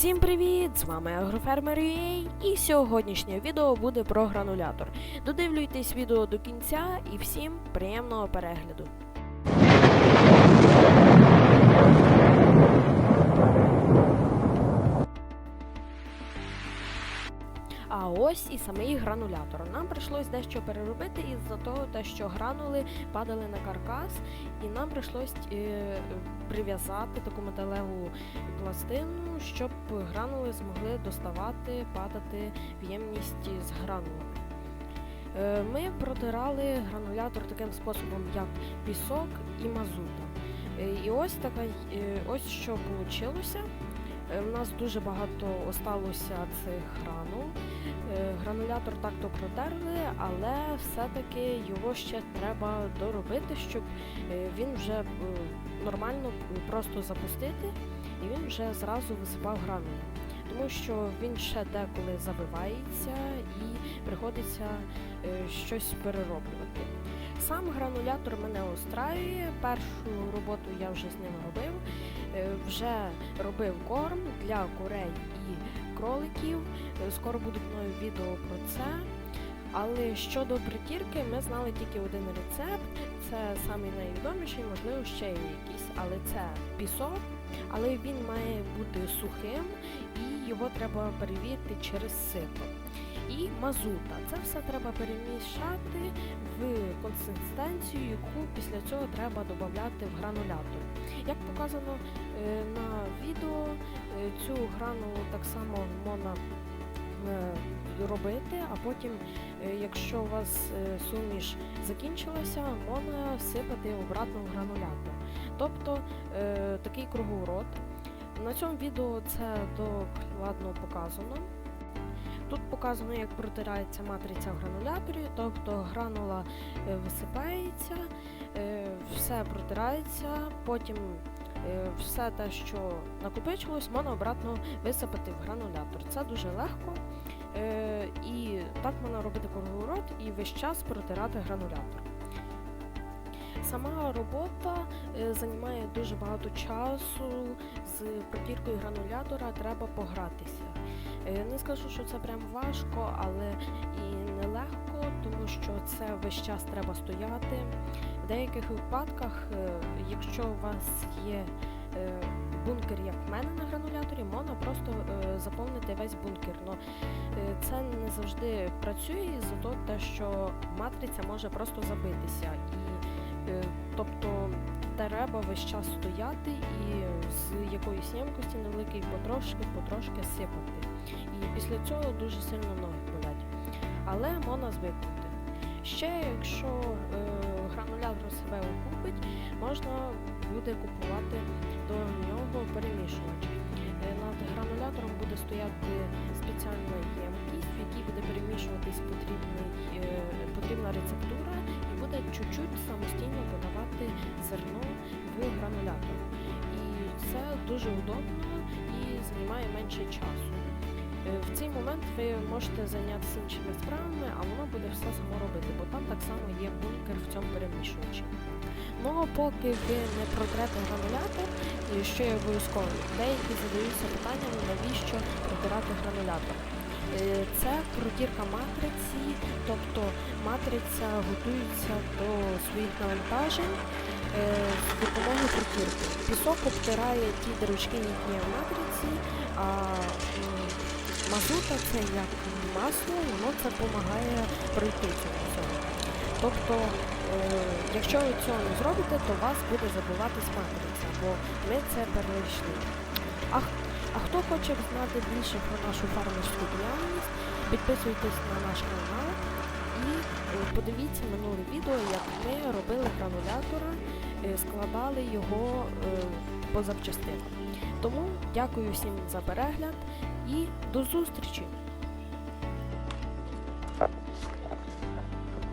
Всім привіт! З вами Агрофермер UA і сьогоднішнє відео буде про гранулятор. Додивлюйтесь відео до кінця і всім приємного перегляду. А ось і самий гранулятор. Нам прийшлось дещо переробити із-за того, що гранули падали на каркас, і нам прийшлось е, прив'язати таку металеву пластину, щоб гранули змогли доставати, падати в ємність з гранулами. Е, Ми протирали гранулятор таким способом, як пісок і мазута. Е, І ось така, ось що вийшло. У нас дуже багато осталося цих гранул. Е, Гранулятор так-то протерли, але все-таки його ще треба доробити, щоб е, він вже е, нормально е, просто запустити, і він вже зразу висипав гранули. Тому що він ще деколи забивається і приходиться е, щось перероблювати. Сам гранулятор мене устраює. Першу роботу я вже з ним робив. Е, Вже робив корм для курей і кроликів. Е, Скоро будуть нові відео про це. Але щодо притірки, ми знали тільки один рецепт. Це самий найвідоміший, можливо, ще є якийсь. Але це пісок, але він має бути сухим і його треба перевірити через сито. І мазута. Це все треба перемішати в консистенцію, яку після цього треба додати в гранулятор. Як показано е, на відео, е, цю гранулу так само можна е, робити, а потім, якщо у вас суміш закінчилася, можна сипати обратно в гранулятор. Тобто такий круговорот. На цьому відео це докладно показано. Тут показано, як протирається матриця в грануляторі, тобто гранула е, висипається, е, все протирається, потім е, все те, що накопичилось, можна обратно висипати в гранулятор. Це дуже легко. І так можна робити круговорот і весь час протирати гранулятор. Сама робота е, займає дуже багато часу. З протіркою гранулятора треба погратися. Е, Не скажу, що це прям важко, але і нелегко, тому що це весь час треба стояти. В деяких випадках, е, якщо у вас є бункер, як в мене на грануляторі, можна просто заповнити весь бункер. Но це не завжди працює із-за того, те, що матриця може просто забитися. Тобто треба весь час стояти і з якоїсь ємкості невеликої потрошки, потрошки сипати. І після цього дуже сильно ноги болять. Але можна звикнути. Ще, якщо е, гранулятор себе окупить, можна буде купувати до нього перемішувач. Е, Над гранулятором буде стояти спеціальна ємкість, в якій буде перемішуватись потрібний, е, потрібна рецептура чуть-чуть самостійно подавати зерно в гранулятор. І це дуже удобно і займає менше часу. Е, В цей момент ви можете зайнятися іншими справами, а воно буде все само робити, бо там так само є бункер в цьому перемішувачі. Ну а поки ви не протрете гранулятор, що є обов'язково, деякі задаються питанням, навіщо протирати гранулятор. Е, Це протірка матриці, тобто матриця готується до своїх навантажень е, з допомогою протірки. Пісок обтирає ті дирочки, які є в матриці, а мазута це як масло, воно це допомагає пройти цьому всьому. Тобто, е, якщо ви цього не зробите, то вас буде забуватись матриця, бо ми це перейшли. А, хто хоче знати більше про нашу фермерську діяльність, підписуйтесь на наш канал і е, подивіться минуле відео, як ми робили гранулятора, е, складали його е, по запчастинам. Тому дякую всім за перегляд і до зустрічі!